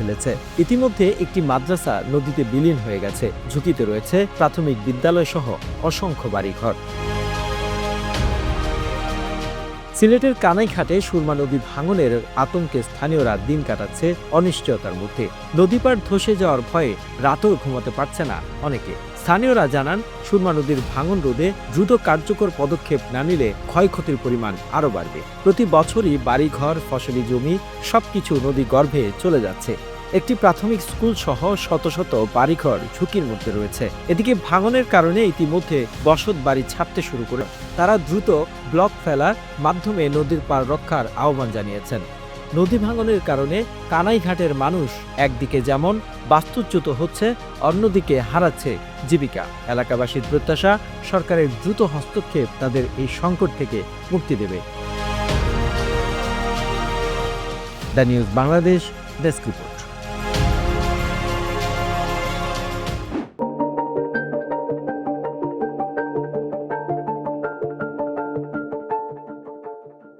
ফেলেছে। ইতিমধ্যে একটি মাদ্রাসা নদীতে বিলীন হয়ে গেছে। ঝুঁকিতে রয়েছে প্রাথমিক বিদ্যালয় সহ অসংখ্য বাড়িঘর। সিলেটের কানাইঘাটে সুরমা নদী ভাঙনের আতঙ্কে স্থানীয়রা দিন কাটাচ্ছে অনিশ্চয়তার মধ্যে। নদীপাড় ধসে যাওয়ার ভয়ে রাতেও ঘুমাতে পারছে না অনেকে। স্থানীয়রা জানান, সুরমা নদীর ভাঙন রোধে দ্রুত কার্যকর পদক্ষেপ না নিলে ক্ষয়ক্ষতির পরিমাণ আরও বাড়বে। প্রতি বছরই বাড়িঘর, ফসলি জমি, সবকিছু নদী গর্ভে চলে যাচ্ছে। একটি প্রাথমিক স্কুল সহ শত শত বাড়িঘর ঝুঁকির মধ্যে রয়েছে। এদিকে ভাঙনের কারণে ইতিমধ্যে বসত বাড়ি ছাপতে শুরু করে তারা দ্রুত ব্লক ফেলার মাধ্যমে নদীর পার রক্ষার আহ্বান জানিয়েছেন। নদী ভাঙনের কারণে কানাইঘাটের মানুষ একদিকে যেমন বাস্তুচ্যুত হচ্ছে, অন্যদিকে হারাচ্ছে জীবিকা। এলাকাবাসীর প্রত্যাশা, সরকারের দ্রুত হস্তক্ষেপ তাদের এই সংকট থেকে মুক্তি দেবে। The news Bangladesh, desk report.